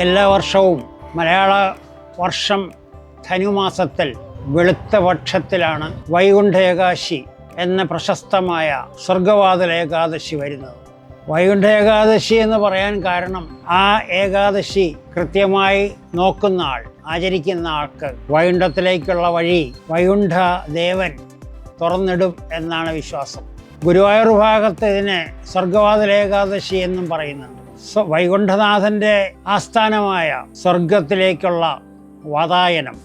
എല്ലാ വർഷവും മലയാള വർഷം ധനുമാസത്തിൽ വെളുത്ത പക്ഷത്തിലാണ് വൈകുണ്ഠ ഏകാശി എന്ന പ്രശസ്തമായ സ്വർഗവാതിൽ ഏകാദശി വരുന്നത്. വൈകുണ്ഠ ഏകാദശി എന്ന് പറയാൻ കാരണം ആ ഏകാദശി കൃത്യമായി നോക്കുന്ന ആൾ ആചരിക്കുന്ന ആൾക്ക് വൈകുണ്ഠത്തിലേക്കുള്ള വഴി വൈകുണ്ഠ ദേവൻ തുറന്നിടും എന്നാണ് വിശ്വാസം. ഗുരുവായൂർ ഭാഗത്ത് ഇതിനെ സ്വർഗവാതിൽ ഏകാദശി എന്നും പറയുന്നുണ്ട്. വൈകുണ്ഠനാഥന്റെ ആസ്ഥാനമായ സ്വർഗത്തിലേക്കുള്ള വാതായനം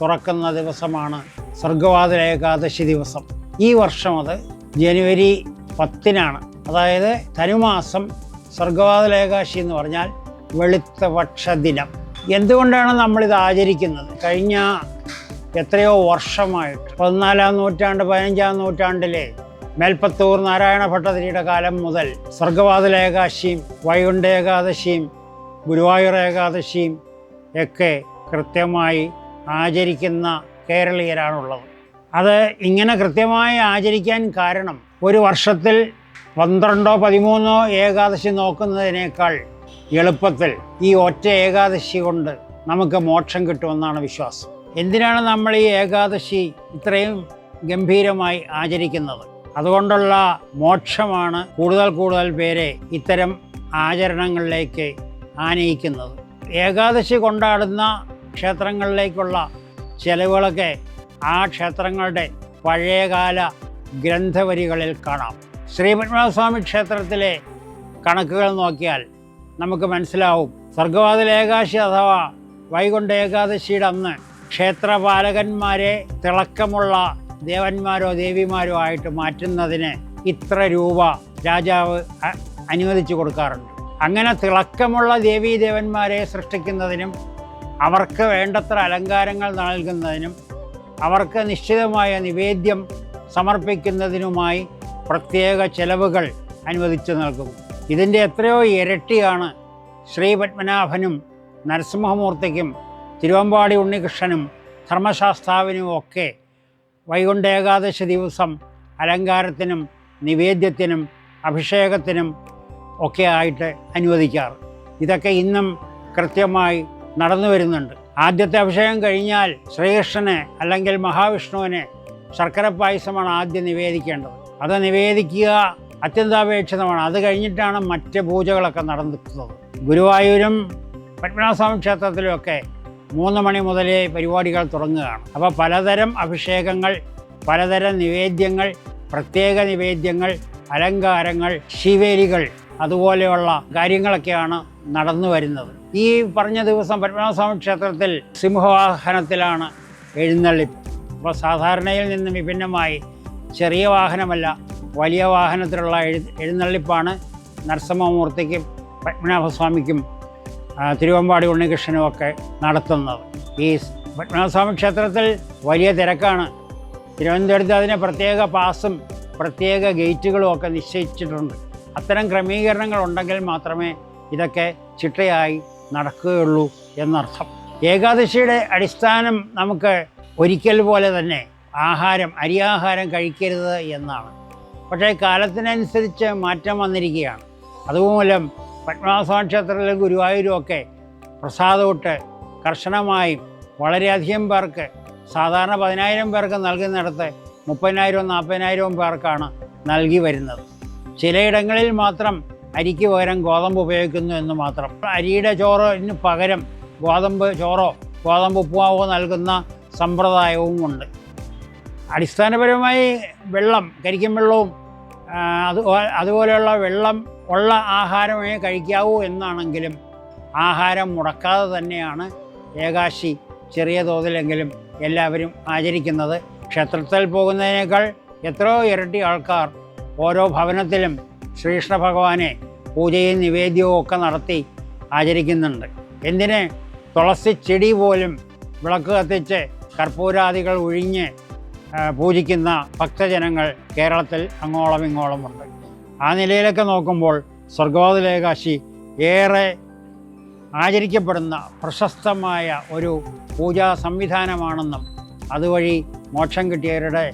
തുറക്കുന്ന ദിവസമാണ് സ്വർഗവാതിൽ ഏകാദശി ദിവസം. ഈ വർഷം അത് ജനുവരി പത്തിനാണ്. അതായത് ധനുമാസം സ്വർഗവാതിൽ ഏകാദശി എന്ന് പറഞ്ഞാൽ വെളുത്ത പക്ഷ ദിനം. എന്തുകൊണ്ടാണ് നമ്മളിത് ആചരിക്കുന്നത്? കഴിഞ്ഞ എത്രയോ വർഷമായിട്ട് പതിനാലാം നൂറ്റാണ്ട് പതിനഞ്ചാം നൂറ്റാണ്ടിലെ മേൽപ്പത്തൂർ നാരായണ ഭട്ടതിരിയുടെ കാലം മുതൽ സ്വർഗവാതിൽ ഏകാദശിയും വൈകുണ്ഠ ഏകാദശിയും ഗുരുവായൂർ ഏകാദശിയും ഒക്കെ കൃത്യമായി ആചരിക്കുന്ന കേരളീയരാണുള്ളത്. അത് ഇങ്ങനെ കൃത്യമായി ആചരിക്കാൻ കാരണം ഒരു വർഷത്തിൽ പന്ത്രണ്ടോ പതിമൂന്നോ ഏകാദശി നോക്കുന്നതിനേക്കാൾ എളുപ്പത്തിൽ ഈ ഒറ്റ ഏകാദശി കൊണ്ട് നമുക്ക് മോക്ഷം കിട്ടുമെന്നാണ് വിശ്വാസം. എന്തിനാണ് നമ്മൾ ഈ ഏകാദശി ഇത്രയും ഗംഭീരമായി ആചരിക്കുന്നത്? അതുകൊണ്ടുള്ള മോക്ഷമാണ് കൂടുതൽ കൂടുതൽ പേരെ ഇത്തരം ആചരണങ്ങളിലേക്ക് ആനയിക്കുന്നത്. ഏകാദശി കൊണ്ടാടുന്ന ക്ഷേത്രങ്ങളിലേക്കുള്ള ചെലവുകളൊക്കെ ആ ക്ഷേത്രങ്ങളുടെ പഴയകാല ഗ്രന്ഥവരികളിൽ കാണാം. ശ്രീപത്മനാഭസ്വാമി ക്ഷേത്രത്തിലെ കണക്കുകൾ നോക്കിയാൽ നമുക്ക് മനസ്സിലാവും. സ്വർഗവാതിൽ ഏകാശി അഥവാ വൈകുണ്ഠ ഏകാദശിയുടെ അന്ന് ക്ഷേത്രപാലകന്മാരെ തിളക്കമുള്ള ദേവന്മാരോ ദേവിമാരോ ആയിട്ട് മാറ്റുന്നതിന് ഇത്ര രൂപ രാജാവ് അനുവദിച്ചു കൊടുക്കാറുണ്ട്. അങ്ങനെ തിളക്കമുള്ള ദേവീ ദേവന്മാരെ സൃഷ്ടിക്കുന്നതിനും അവർക്ക് വേണ്ടത്ര അലങ്കാരങ്ങൾ നൽകുന്നതിനും അവർക്ക് നിശ്ചിതമായ നിവേദ്യം സമർപ്പിക്കുന്നതിനുമായി പ്രത്യേക ചെലവുകൾ അനുവദിച്ചു നൽകും ഇതിന്റെ എത്രയോ ഇരട്ടിയാണ് ശ്രീ പത്മനാഭനും നരസിംഹമൂർത്തിക്കും തിരുവമ്പാടി ഉണ്ണികൃഷ്ണനും ധർമ്മശാസ്താവിനും ഒക്കെ വൈകുണ്ഠ ഏകാദശി ദിവസം അലങ്കാരത്തിനും നിവേദ്യത്തിനും അഭിഷേകത്തിനും ഒക്കെ ആയിട്ട് അനുവദിക്കാറ്. ഇതൊക്കെ ഇന്നും കൃത്യമായി നടന്നു വരുന്നുണ്ട്. ആദ്യത്തെ അഭിഷേകം കഴിഞ്ഞാൽ ശ്രീകൃഷ്ണനെ അല്ലെങ്കിൽ മഹാവിഷ്ണുവിനെ ശർക്കര പായസമാണ് ആദ്യം നിവേദിക്കേണ്ടത്. അത് നിവേദിക്കുക അത്യന്താപേക്ഷിതമാണ്. അത് കഴിഞ്ഞിട്ടാണ് മറ്റ് പൂജകളൊക്കെ നടന്നിട്ടുള്ളത് ഗുരുവായൂരും പത്മനാഭസ്വാമി ക്ഷേത്രത്തിലുമൊക്കെ മൂന്ന് മണി മുതലേ പരിപാടികൾ തുടങ്ങുകയാണ്. അപ്പോൾ പലതരം അഭിഷേകങ്ങൾ പലതരം നിവേദ്യങ്ങൾ പ്രത്യേക നിവേദ്യങ്ങൾ അലങ്കാരങ്ങൾ ശിവേലികൾ അതുപോലെയുള്ള കാര്യങ്ങളൊക്കെയാണ് നടന്നു വരുന്നത്. ഈ പറഞ്ഞ ദിവസം പത്മനാഭസ്വാമി ക്ഷേത്രത്തിൽ സിംഹവാഹനത്തിലാണ് എഴുന്നള്ളിപ്പ്. അപ്പോൾ സാധാരണയിൽ നിന്നും വിഭിന്നമായി ചെറിയ വാഹനമല്ല വലിയ വാഹനത്തിലുള്ള എഴു എഴുന്നള്ളിപ്പാണ് നരസിംഹമൂർത്തിക്കും പത്മനാഭസ്വാമിക്കും തിരുവമ്പാടി ഉണ്ണികൃഷ്ണനും ഒക്കെ നടത്തുന്നത്. ഈ പത്മനാഭസ്വാമി ക്ഷേത്രത്തിൽ വലിയ തിരക്കാണ്. തിരുവനന്തപുരത്ത് അതിന് പ്രത്യേക പാസും പ്രത്യേക ഗേറ്റുകളും ഒക്കെ നിശ്ചയിച്ചിട്ടുണ്ട്. അത്തരം ക്രമീകരണങ്ങൾ ഉണ്ടെങ്കിൽ മാത്രമേ ഇതൊക്കെ ചിട്ടയായി നടക്കുകയുള്ളൂ എന്നർത്ഥം. ഏകാദശിയുടെ അടിസ്ഥാനം നമുക്ക് ഒരിക്കൽ പോലെ തന്നെ ആഹാരം അരിയാഹാരം കഴിക്കരുത് എന്നാണ്. പക്ഷേ കാലത്തിനനുസരിച്ച് മാറ്റം വന്നിരിക്കുകയാണ്. അതുമൂലം പത്മനാഭസ്വാമി ക്ഷേത്രത്തിലെ ഗുരുവായൂരും ഒക്കെ പ്രസാദമിട്ട് കർശനമായും വളരെയധികം പേർക്ക് സാധാരണ പതിനായിരം പേർക്ക് നൽകുന്നിടത്ത് മുപ്പതിനായിരവും നാൽപ്പതിനായിരവും പേർക്കാണ് നൽകി വരുന്നത്. ചിലയിടങ്ങളിൽ മാത്രം അരിക്ക് പകരം ഗോതമ്പ് ഉപയോഗിക്കുന്നു എന്ന് മാത്രം. അരിയുടെ ചോറിന് പകരം ഗോതമ്പ് ചോറോ ഗോതമ്പ് ഉപ്പുമാവോ നൽകുന്ന സമ്പ്രദായവും ഉണ്ട് അടിസ്ഥാനപരമായി വെള്ളം കരിക്കും വെള്ളവും അത് അതുപോലെയുള്ള വെള്ളം ഉള്ള ആഹാരമേ കഴിക്കാവൂ എന്നാണെങ്കിലും ആഹാരം മുടക്കാതെ തന്നെയാണ് ഏകാശി ചെറിയ തോതിലെങ്കിലും എല്ലാവരും ആചരിക്കുന്നത്. ക്ഷേത്രത്തിൽ പോകുന്നതിനേക്കാൾ എത്രയോ ഇരട്ടി ആൾക്കാർ ഓരോ ഭവനത്തിലും ശ്രീകൃഷ്ണ ഭഗവാനെ പൂജയും നിവേദ്യവും ഒക്കെ നടത്തി ആചരിക്കുന്നുണ്ട്. എന്തിന് തുളസി ചെടി പോലും വിളക്ക് കത്തിച്ച് കർപ്പൂരാദികൾ ഒഴിഞ്ഞ് പൂജിക്കുന്ന ഭക്തജനങ്ങൾ കേരളത്തിൽ അങ്ങോളം ഇങ്ങോളമുണ്ട് ആ നിലയിലൊക്കെ നോക്കുമ്പോൾ സ്വർഗോദലേകാശി ഏറെ ആചരിക്കപ്പെടുന്ന പ്രശസ്തമായ ഒരു പൂജാ സംവിധാനമാണെന്നും അതുവഴി മോക്ഷം കിട്ടിയവരുടെ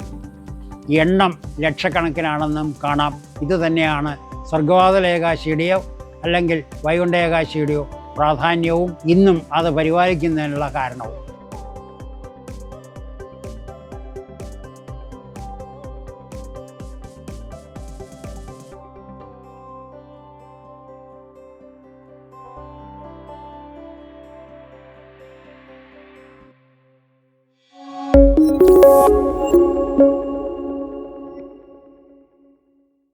എണ്ണം ലക്ഷക്കണക്കിനാണെന്നും കാണാം. ഇതുതന്നെയാണ് സ്വർഗവാതലേകാശിയുടെയോ അല്ലെങ്കിൽ വൈകുണ്ഠ ഏകാശിയുടെയോ പ്രാധാന്യവും ഇന്നും അത് പരിപാലിക്കുന്നതിനുള്ള കാരണവും.